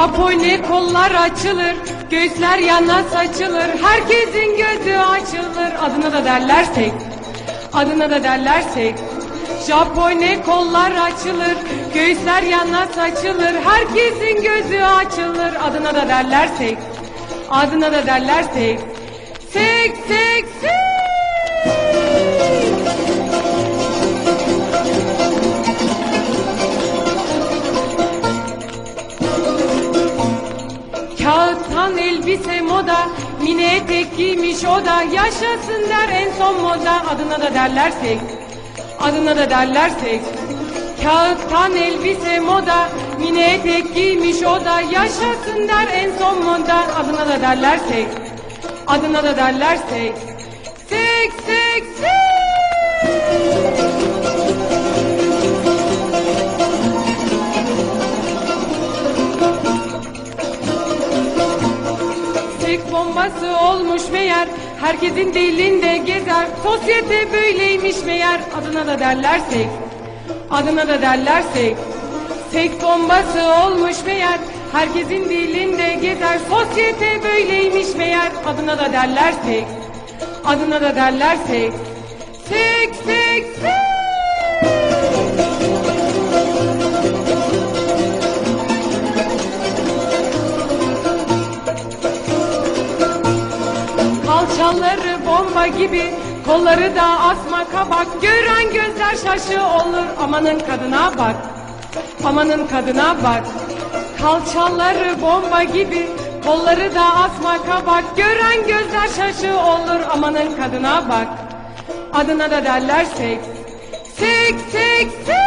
Japone kollar açılır, göğüsler yana saçılır, herkesin gözü açılır. Adına da derlersek, adına da derlersek. Japone kollar açılır, göğüsler yana saçılır, herkesin gözü açılır. Adına da derlersek, adına da derlersek. Sek sek sek. Kağıttan elbise moda, mini etek giymiş o da, yaşasın der en son moda, adına da derlersek, adına da derlersek. Kağıttan elbise moda, mini etek giymiş o da, yaşasın der en son moda, adına da derlersek, adına da derlersek. Sek sek sek. Bombası olmuş meğer. Herkesin dilinde gezer. Sosyete böyleymiş meğer. Adına da derlersek Adına da derlersek Seks bombası olmuş meğer. Herkesin dilinde gezer. Sosyete böyleymiş meğer. Adına da derlersek Adına da derlersek Seks seks seks Kalçaları bomba gibi Kolları da asma kabak. Gören gözler şaşı olur. Amanın kadına bak Amanın kadına bak. Kalçaları bomba gibi Kolları da asma kabak. Gören gözler şaşı olur. Amanın kadına bak. Adına da derlersek Sek sek sek